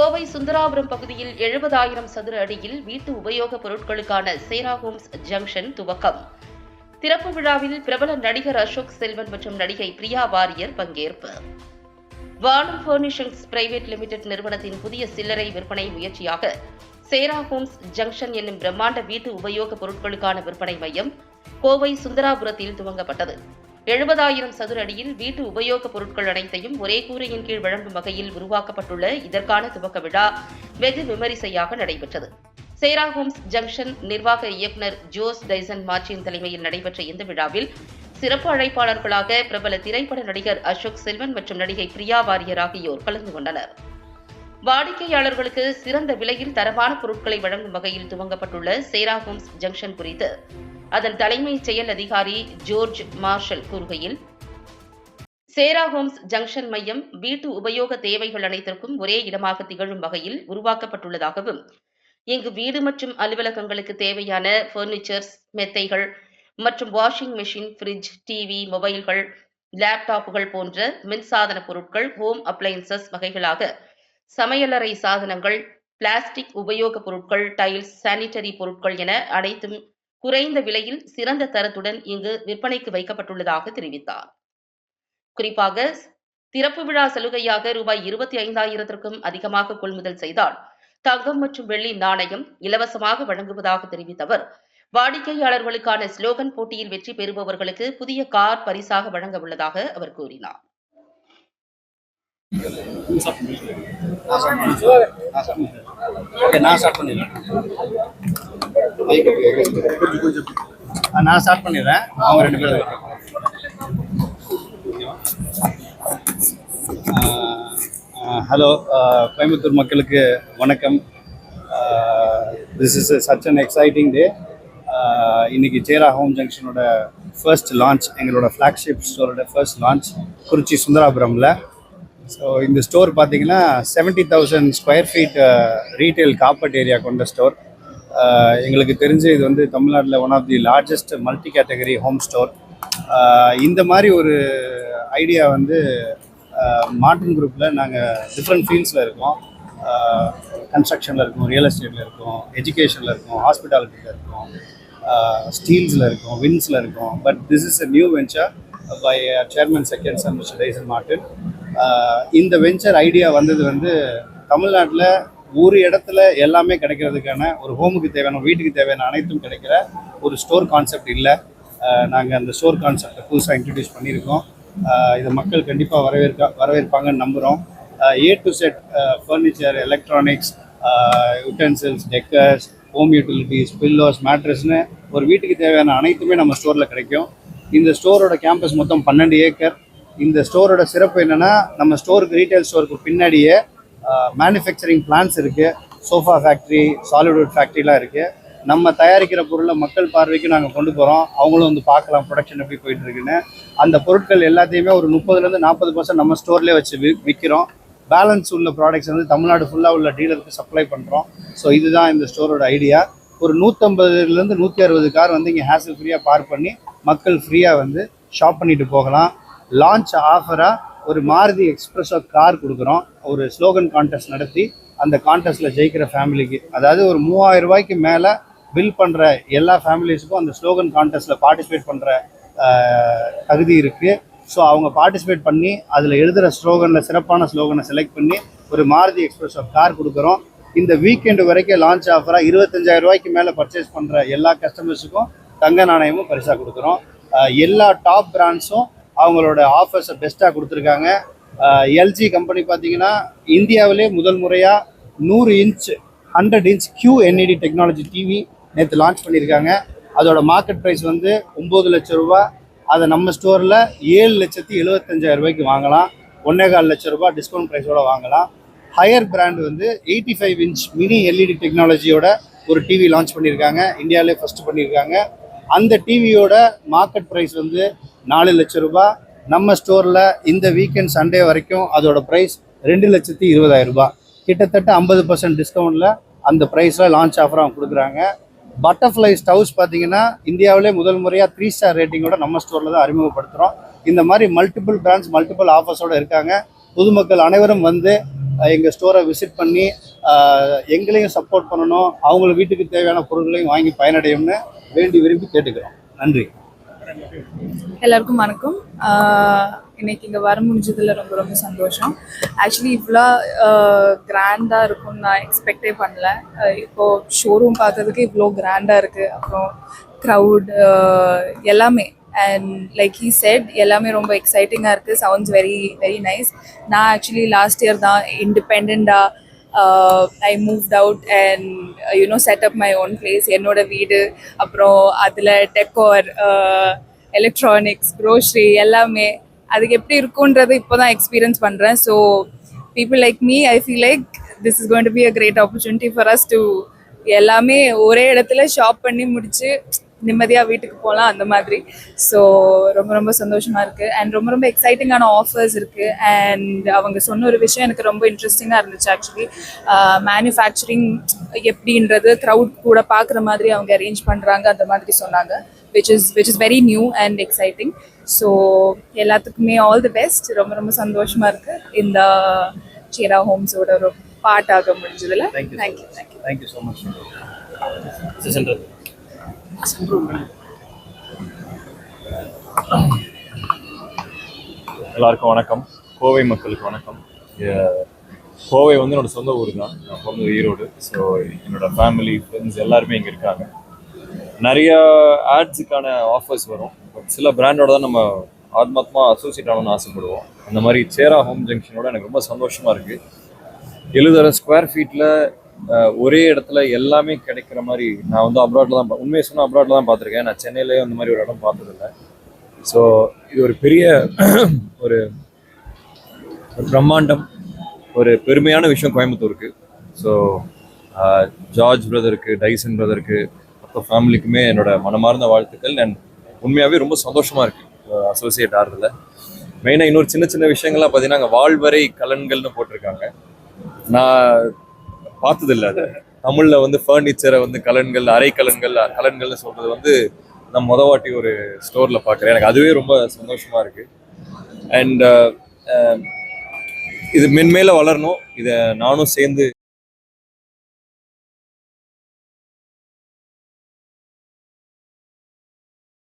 கோவை சுந்தராபுரம் பகுதியில் எழுபதாயிரம் சதுர அடியில் வீட்டு உபயோகப் பொருட்களுக்கான சேரா ஹோம்ஸ் ஜங்ஷன் துவக்கம். திறப்பு விழாவில் பிரபல நடிகர் அசோக் செல்வன் மற்றும் நடிகை பிரியா வாரியர் பங்கேற்பு. வானம் பர்னிஷிங்ஸ் பிரைவேட் லிமிடெட் நிறுவனத்தின் புதிய சில்லறை விற்பனை முயற்சியாக சேரா ஹோம்ஸ் ஜங்ஷன் என்னும் பிரம்மாண்ட வீட்டு உபயோகப் பொருட்களுக்கான விற்பனை மையம் கோவை சுந்தராபுரத்தில் துவங்கப்பட்டது. எழுபதாயிரம் சதுர அடியில் வீட்டு உபயோகப் பொருட்கள் அனைத்தையும் ஒரே கூரையின் கீழ் வழங்கும் வகையில் உருவாக்கப்பட்டுள்ள இதற்கான துவக்க விழா வெகு விமரிசையாக நடைபெற்றது. சேரா ஹோம்ஸ் ஜங்ஷன் நிர்வாக இயக்குநர் ஜோஸ் டைசன் மாற்றியின் தலைமையில் நடைபெற்ற இந்த விழாவில் சிறப்பு அழைப்பாளர்களாக பிரபல திரைப்பட நடிகர் அசோக் செல்வன் மற்றும் நடிகை பிரியா வாரியர் ஆகியோர் கலந்து கொண்டனர். வாடிக்கையாளர்களுக்கு சிறந்த விலையில் தரமான பொருட்களை வழங்கும் வகையில் துவங்கப்பட்டுள்ள சேரா ஹோம்ஸ் ஜங்ஷன் குறித்து அதன் தலைமை செயல் அதிகாரி ஜோர்ஜ் மார்ஷல் கூறுகையில் சேரா ஹோம்ஸ் ஜங்ஷன் மையம் வீட்டு உபயோக தேவைகள் அனைத்திற்கும் ஒரே இடமாக திகழும் வகையில் உருவாக்கப்பட்டுள்ளதாகவும் இங்கு வீடு மற்றும் அலுவலகங்களுக்கு தேவையான பர்னிச்சர்ஸ் மெத்தைகள் மற்றும் வாஷிங் மெஷின் ஃப்ரிட்ஜ் டிவி மொபைல்கள் லேப்டாப்புகள் போன்ற மின்சாதன பொருட்கள் ஹோம் அப்ளையன்சஸ் வகைகளாக சமையலறை சாதனங்கள் பிளாஸ்டிக் உபயோகப் பொருட்கள் டைல்ஸ் சானிட்டரி பொருட்கள் என அனைத்தும் குறைந்த விலையில் சிறந்த தரத்துடன் இங்கு விற்பனைக்கு வைக்கப்பட்டுள்ளதாக தெரிவித்தார். குறிப்பாக திறப்பு விழா சலுகையாக ரூபாய் இருபத்தி ஐந்தாயிரத்திற்கும் அதிகமாக கொள்முதல் செய்தால் தங்கம் மற்றும் வெள்ளி நாணயம் இலவசமாக வழங்குவதாக தெரிவித்த அவர் வாடிக்கையாளர்களுக்கான ஸ்லோகன் போட்டியில் வெற்றி பெறுபவர்களுக்கு புதிய கார் பரிசாக வழங்க உள்ளதாக அவர் கூறினார். ஓகே நான் ஸ்டார்ட் பண்ணிடுறேன். நான் ஸ்டார்ட் பண்ணிடுறேன். அவங்க ரெண்டு பேரும் ஹலோ கோயம்புத்தூர் மக்களுக்கு வணக்கம். This is such an exciting day இன்னைக்கு சேரா ஹோம் ஜங்ஷனோட ஃபர்ஸ்ட் லான்ச் எங்களோட ஃப்ளாக்ஷிப் ஸ்டோரோட ஃபர்ஸ்ட் லான்ச் குறிச்சி சுந்தராபுரமில். ஸோ இந்த ஸ்டோர் பார்த்தீங்கன்னா seventy thousand square feet retail carpet area கொண்ட ஸ்டோர் எங்களுக்கு தெரிஞ்சு இது வந்து தமிழ்நாட்டில் one of the largest multi category home store இந்த மாதிரி ஒரு ஐடியா வந்து மார்டின் குரூப்பில் நாங்கள் டிஃப்ரெண்ட் ஃபீல்ட்ஸில் இருக்கோம். கன்ஸ்ட்ரக்ஷனில் இருக்கோம் ரியல் எஸ்டேட்டில் இருக்கோம் எஜுகேஷனில் இருக்கோம் ஹாஸ்பிட்டாலிட்டியில் இருக்கோம் ஸ்டீல்ஸில் இருக்கோம் வின்ஸில் இருக்கோம். But this is a new venture by chairman second son mister Tyson Martin இந்த வெஞ்சர் ஐடியா வந்தது வந்து தமிழ்நாட்டில் ஒரு இடத்துல எல்லாமே கிடைக்கிறதுக்கான ஒரு ஹோமுக்கு தேவையான வீட்டுக்கு தேவையான அனைத்தும் கிடைக்கிற ஒரு ஸ்டோர் கான்செப்ட் இல்லை. நாங்கள் அந்த ஸ்டோர் கான்செப்டை புதுசாக இன்ட்ரடியூஸ் பண்ணியிருக்கோம். இதை மக்கள் கண்டிப்பாக வரவேற்க வரவேற்பாங்கன்னு நம்புகிறோம் A to Z furniture electronics utensils decors home utilities pillows மேட்ரஸ்னு ஒரு வீட்டுக்கு தேவையான அனைத்துமே நம்ம ஸ்டோரில் கிடைக்கும். இந்த ஸ்டோரோட கேம்பஸ் மொத்தம் பன்னெண்டு ஏக்கர் இந்த ஸ்டோரோட சிறப்பு என்னென்னா நம்ம ஸ்டோருக்கு ரீட்டைல் ஸ்டோருக்கு பின்னாடியே மேனுஃபேக்சரிங் பிளான்ஸ் இருக்குது சோஃபா ஃபேக்ட்ரி சாலிட்வுட் ஃபேக்ட்ரிலாம் இருக்குது நம்ம தயாரிக்கிற பொருளை மக்கள் பார்வைக்கு நாங்கள் கொண்டு போகிறோம் அவங்களும் வந்து பார்க்கலாம் ப்ரொடக்ஷன் எப்படி போயிட்டுருக்குன்னு அந்த பொருட்கள் எல்லாத்தையுமே ஒரு முப்பதுலேருந்து நாற்பது பர்சன்ட் நம்ம ஸ்டோர்லேயே வச்சு வி விற்கிறோம் பேலன்ஸ் உள்ள ப்ராடக்ட்ஸ் வந்து தமிழ்நாடு ஃபுல்லாக உள்ள டீலருக்கு சப்ளை பண்ணுறோம் ஸோ இதுதான் இந்த ஸ்டோரோட ஐடியா ஒரு நூற்றம்பதுலேருந்து நூற்றி அறுபது கார் வந்து இங்கே ஹேசல் ஃப்ரீயாக பார்க் பண்ணி மக்கள் ஃப்ரீயாக வந்து ஷாப் பண்ணிட்டு போகலாம். லான்ச் ஆஃபராக ஒரு மாருதி எக்ஸ்பிரஸோ கார் கொடுக்குறோம். ஒரு ஸ்லோகன் கான்டெஸ்ட் நடத்தி அந்த கான்டெஸ்ட்டில் ஜெயிக்கிற ஃபேமிலிக்கு அதாவது ஒரு மூவாயிரம் ரூபாய்க்கு மேலே பில் பண்ணுற எல்லா ஃபேமிலிஸுக்கும் அந்த ஸ்லோகன் கான்டெஸ்ட்டில் பார்ட்டிசிபேட் பண்ணுற தகுதி இருக்குது ஸோ அவங்க பார்ட்டிசிபேட் பண்ணி அதில் எழுதுகிற ஸ்லோகனில் சிறப்பான ஸ்லோகனை செலக்ட் பண்ணி ஒரு மாருதி எக்ஸ்பிரஸோ கார் கொடுக்குறோம். இந்த வீக்கெண்டு வரைக்கும் லான்ச் ஆஃபராக இருபத்தஞ்சாயிரம் ரூபாய்க்கு மேலே பர்ச்சேஸ் பண்ணுற எல்லா கஸ்டமர்ஸுக்கும் தங்க நாணயமும் பரிசாக கொடுக்குறோம். எல்லா டாப் பிராண்ட்ஸும் அவங்களோட ஆஃபர்ஸை பெஸ்ட்டாக கொடுத்துருக்காங்க. எல்ஜி கம்பெனி பார்த்தீங்கன்னா இந்தியாவிலே முதல் முறையாக நூறு inch hundred inch Q NED technology TV நேற்று லான்ச் பண்ணியிருக்காங்க. அதோட மார்க்கெட் ப்ரைஸ் வந்து ஒம்பது லட்ச ரூபா அதை நம்ம ஸ்டோரில் ஏழு லட்சத்தி எழுபத்தஞ்சாயிரம் ரூபாய்க்கு வாங்கலாம். ஒன்றே கால் லட்ச ரூபா டிஸ்கவுண்ட் ப்ரைஸோட வாங்கலாம். ஹையர் பிராண்ட் வந்து eighty five inch mini LED டெக்னாலஜியோட ஒரு டிவி லான்ச் பண்ணியிருக்காங்க. இந்தியாவிலே ஃபஸ்ட்டு பண்ணியிருக்காங்க. அந்த டிவியோட மார்க்கெட் ப்ரைஸ் வந்து நாலு லட்ச ரூபாய் நம்ம ஸ்டோரில் இந்த வீக்கெண்ட் சண்டே வரைக்கும் அதோட ப்ரைஸ் ரெண்டு லட்சத்தி இருபதாயிரம் ரூபாய் கிட்டத்தட்ட ஐம்பது பர்சன்ட் டிஸ்கவுண்ட்டில் அந்த ப்ரைஸில் லான்ச் ஆஃபர் அவங்க கொடுக்குறாங்க. பட்டர்ஃப்ளை ஸ்டவ்ஸ் பார்த்தீங்கன்னா இந்தியாவிலே முதல் முறையாக த்ரீ ஸ்டார் ரேட்டிங்கோட நம்ம ஸ்டோரில் தான் அறிமுகப்படுத்துகிறோம் இந்த மாதிரி மல்டிபிள் பிராண்ட்ஸ் மல்டிபிள் ஆஃபர்ஸோடு இருக்காங்க. பொதுமக்கள் அனைவரும் வந்து எங்கள் ஸ்டோரை விசிட் பண்ணி எங்களையும் சப்போர்ட் பண்ணணும். அவங்கள வீட்டுக்கு தேவையான பொருட்களையும் வாங்கி பயனடையும்னு வேண்டி விரும்பி கேட்டுக்கிறோம். நன்றி. எல்லாருக்கும் வணக்கம். இன்னைக்கு இங்கே வர முடிஞ்சதில் ரொம்ப ரொம்ப சந்தோஷம். ஆக்சுவலி இவ்வளோ கிராண்டாக இருக்கும்னு நான் எக்ஸ்பெக்டே பண்ணல. இப்போது இப்போ ஷோரூம் பார்த்ததுக்கு இவ்வளோ கிராண்டாக இருக்குது அப்புறம் க்ரௌட் எல்லாமே. அண்ட் லைக் ஹீ செட் எல்லாமே ரொம்ப எக்ஸைட்டிங்காக இருக்குது சவுண்ட்ஸ் வெரி வெரி நைஸ் நான் ஆக்சுவலி லாஸ்ட் இயர் தான் இண்டிபெண்ட்டாக I moved out and you know set up my own place என்னோட வீடு அப்புறம் அதில் டெக்கோர் எலக்ட்ரானிக்ஸ் க்ரோஷரி எல்லாமே. அதுக்கு எப்படி இருக்குன்றது இப்போ தான் எக்ஸ்பீரியன்ஸ் பண்ணுறேன் so people like me I feel like this is going to be a great opportunity for us to எல்லாமே ஒரே இடத்துல ஷாப் பண்ணி முடிச்சு நிம்மதியாக வீட்டுக்கு போகலாம் அந்த மாதிரி. ஸோ ரொம்ப ரொம்ப சந்தோஷமாக இருக்குது அண்ட் ரொம்ப ரொம்ப எக்ஸைட்டிங்கான ஆஃபர்ஸ் இருக்குது அண்ட் அவங்க சொன்ன ஒரு விஷயம் எனக்கு ரொம்ப இன்ட்ரெஸ்டிங்காக இருந்துச்சு ஆக்சுவலி மேனுஃபேக்சரிங் எப்படின்றது க்ரௌட் கூட பார்க்குற மாதிரி அவங்க அரேஞ்ச் பண்ணுறாங்க அந்த மாதிரி சொன்னாங்க. Which is which is very new and exciting so எல்லாத்துக்குமே ஆல் தி பெஸ்ட் ரொம்ப ரொம்ப சந்தோஷமாக இருக்குது இந்த சேரா ஹோம்ஸோட ஒரு பாட்டாக முடிஞ்சதில். Thank you. Thank you thank you thank you so much எல்லாருக்கும் வணக்கம். கோவை மக்களுக்கு வணக்கம். கோவை வந்து என்னோட சொந்த ஊர் தான். நான் பிறந்தது ஈரோடு. ஸோ என்னோட ஃபேமிலி ஃப்ரெண்ட்ஸ் எல்லாருமே இங்கே இருக்காங்க. நிறைய ஆட்ஸுக்கான ஆஃபர்ஸ் வரும். பட் சில பிராண்டோட தான் நம்ம ஆத்மாத்மா அசோசியேட் ஆகணும்னு ஆசைப்படுவோம். அந்த மாதிரி சேரா ஹோம் ஜங்ஷனோட எனக்கு ரொம்ப சந்தோஷமாக இருக்குது எழுதுகிற ஸ்கொயர் ஃபீட்டில் ஒரே இடத்துல எல்லாமே கிடைக்கிற மாதிரி நான் வந்து அப்ராட்ல தான் உண்மையை சொன்னால் அப்ராட்ல தான் பார்த்துருக்கேன். நான் சென்னையிலேயே அந்த மாதிரி ஒரு இடம் பார்த்ததில்ல. ஸோ இது ஒரு பெரிய ஒரு ஒரு பிரம்மாண்டம் ஒரு பெருமையான விஷயம் கோயம்புத்தூருக்கு. ஸோ ஜார்ஜ் பிரதருக்கு டைசன் பிரதருக்கு மொத்த ஃபேமிலிக்குமே என்னோட மனமார்ந்த வாழ்த்துக்கள். அண்ட் உண்மையாகவே ரொம்ப சந்தோஷமாக இருக்குது அசோசியேட் ஆகிறதுல மெயினாக இன்னொரு சின்ன சின்ன விஷயங்கள்லாம் பார்த்தீங்கன்னா அங்கே வாழ்வரை கலன்கள்னு போட்டிருக்காங்க. நான் பார்த்ததில்ல அதை. தமிழில் வந்து ஃபர்னிச்சரை வந்து கலன்கள் அரை கலன்கள் கலன்கள்னு சொல்கிறது வந்து நான் மொத வாட்டி ஒரு ஸ்டோரில் பார்க்குறேன். எனக்கு அதுவே ரொம்ப சந்தோஷமாக இருக்குது அண்ட் இது மென்மேல வளரணும். இதை நானும் சேர்ந்து